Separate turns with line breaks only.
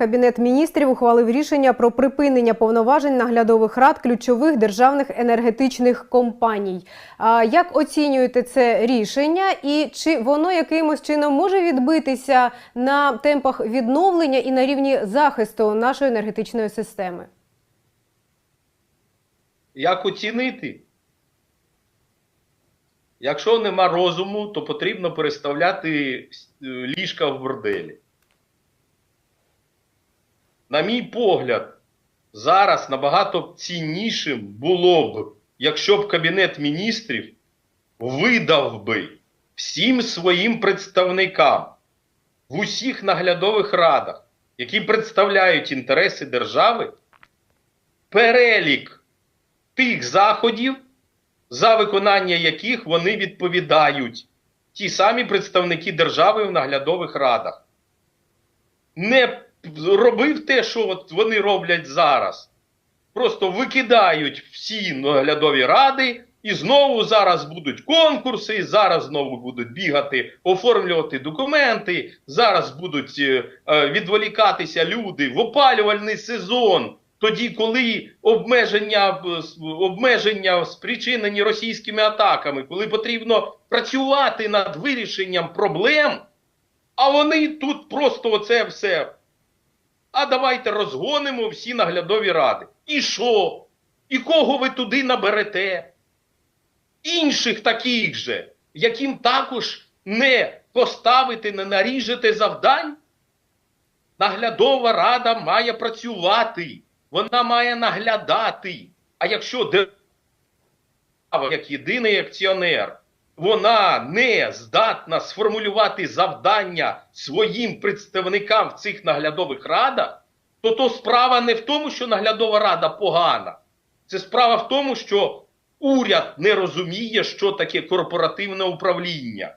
Кабінет міністрів ухвалив рішення про припинення повноважень наглядових рад ключових державних енергетичних компаній. Як оцінюєте це рішення, і чи воно якимось чином може відбитися на темпах відновлення і на рівні захисту нашої енергетичної системи?
Як оцінити? Якщо нема розуму, то потрібно переставляти е, ліжка в борделі. На мій погляд, зараз набагато ціннішим було б, якщо б Кабінет міністрів видав би всім своїм представникам в усіх наглядових радах, які представляють інтереси держави, перелік тих заходів, за виконання яких вони відповідають, ті самі представники держави в наглядових радах. Не робив те, що от вони роблять зараз. Просто викидають всі наглядові ради, і знову зараз будуть конкурси, зараз знову будуть бігати, оформлювати документи, зараз будуть е, е, відволікатися люди в опалювальний сезон. Тоді, коли обмеження, обмеження спричинені російськими атаками, коли потрібно працювати над вирішенням проблем, а вони тут просто оце все. А давайте розгонимо всі наглядові ради. І що? І кого ви туди наберете? Інших таких же, яким також не поставите, не наріжете завдань? Наглядова рада має працювати, вона має наглядати. А якщо держава, як єдиний акціонер, вона не здатна сформулювати завдання своїм представникам в цих наглядових радах, то то справа не в тому, що наглядова рада погана. Це справа в тому, що уряд не розуміє, що таке корпоративне управління.